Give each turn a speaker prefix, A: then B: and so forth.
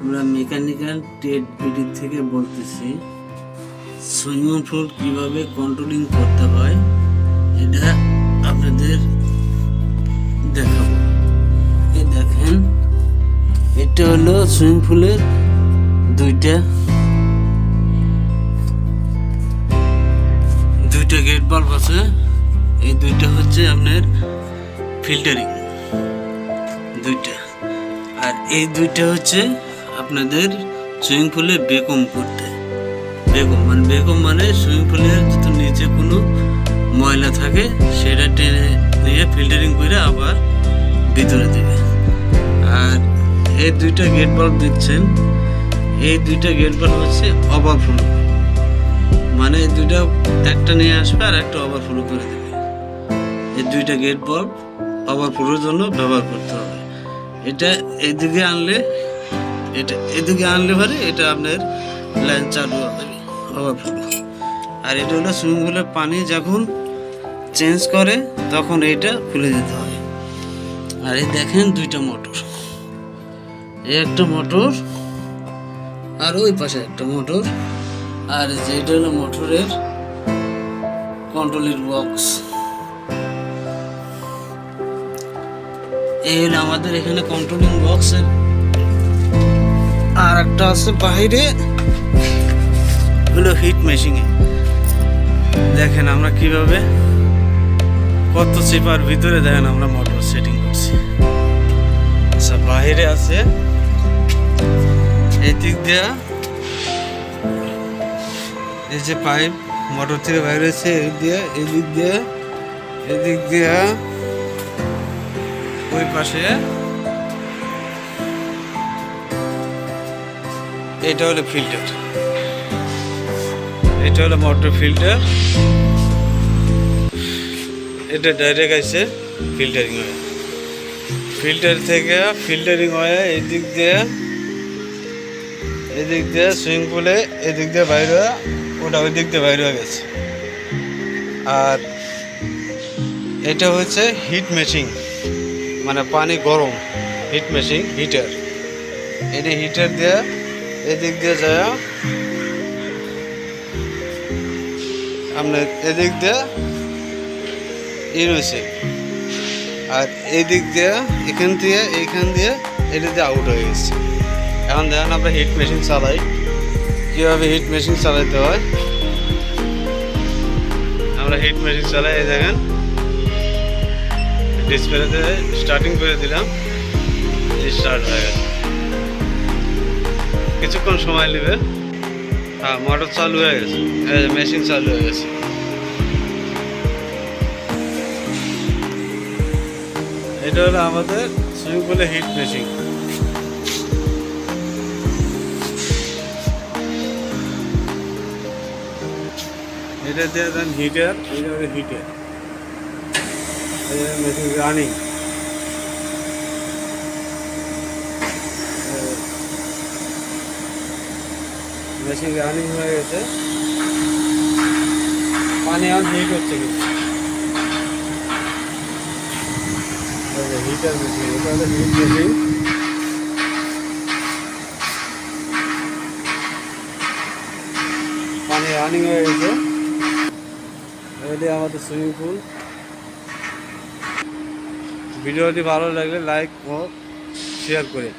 A: আমরা mechanical trade BD থেকে বলতেছি, সুইমিং পুল কীভাবে কন্ট্রোলিং করতে হয়, এটা আপনাদের দেখাবো। এই দেখেন, এটা হলো সুইমিং পুলের দুইটা দুইটা গেট বাল্ব আছে। এই দুইটা হচ্ছে আপনার ফিল্টারিং দুইটা। আর এই দুইটা হচ্ছে আপনাদের সুইমিং পুলে বেকম করতে বেগম মানে বেগম মানে সুইমিং পুলের যত নিচে কোনো ময়লা থাকে, সেটা টেনে দিয়ে ফিল্টারিং করে আবার ভিতরে দেবে। আর এই দুইটা গেট বাল্ব দিচ্ছেন, এই দুইটা গেট বাল্ব হচ্ছে ওভারফ্লো মানে দুইটা একটা নিয়ে আসবে আর একটা ওভারফ্লো করে দেবে। এই দুইটা গেট বাল্ব ওভারফ্লোর জন্য ব্যবহার করতে হবে। এদিকে আনলে, এটা এদিকে আনলে পরে এটা আপনার লাইন চালু ওভারফ্লো আর এটা হলো সুইমিং পুলের পানি যখন চেঞ্জ করে, তখন এটা খুলে দিতে হয় আর এই দেখেন দুইটা মোটর এই একটা মোটর আর ওই পাশে একটা মোটর আর যেটা হলো মোটরের কন্ট্রোলের বক্স এই আমাদের এখানে কন্ট্রোলিং বক্সের আর একটা আছে বাইরে। হলো হিট মেশিনে দেখেন আমরা কীভাবে কত চেপার ভিতরে দেখেন আমরা মোটর সেটিং করছি। আচ্ছা বাইরে আছে। এই দিক দিয়া এই যে পাইপ মোটর থেকে বাইরে হয়েছে এই দিয়ে এই দিক দিয়ে এই দিক দিয়া। ওই পাশে। এটা হলো ফিল্টার এটা হলো মোটর ফিল্টার এটা ডাইরেক্ট আছে ফিল্টারিং হয়ে ফিল্টার থেকে ফিল্টারিং হয়ে এদিক দিয়ে এদিক দিয়ে সুইমিং পুলে এদিক দিয়ে বাইরে ওটা ওই দিক দিয়ে বাইরে হয়ে গেছে। আর এটা হচ্ছে হিট মেশিন মানে পানি গরম হিট মেশিন হিটার এটি হিটার দিয়ে এদিক দিয়ে যায়। আপনার এদিক দিয়ে ই রয়েছে। আর এদিক দিয়ে, এখান দিয়ে, এইখান দিয়ে, এটা দিয়ে আউট হয়ে গেছে। এখন দেখেন আমরা হিট মেশিন চালাই। কীভাবে হিট মেশিন চালাতে হয়? আমরা হিট মেশিন চালাই, এই দেখেন। ডিসপ্লেতে স্টার্টিং করে দিলাম। স্টার্ট হয়ে গেছে। কিছুক্ষণ সময় নেবে। হ্যাঁ মোটর চালু হয়ে গেছে। মেশিন চালু হয়ে গেছে। এটা হলো আমাদের সুইমিং পুলে হিট মেশিন এটা দিয়ে দেন হিটার এটা হলো heater machine running machine running হয়ে গেছে। পানি এখন হিট হচ্ছে কিন্তু হিটার মেশিন এটা হলো হিট মেশিন পানি রানিং হয়ে গেছে। আমাদের সুইমিং পুল ভিডিওটি ভালো লাগলে লাইক ও শেয়ার করে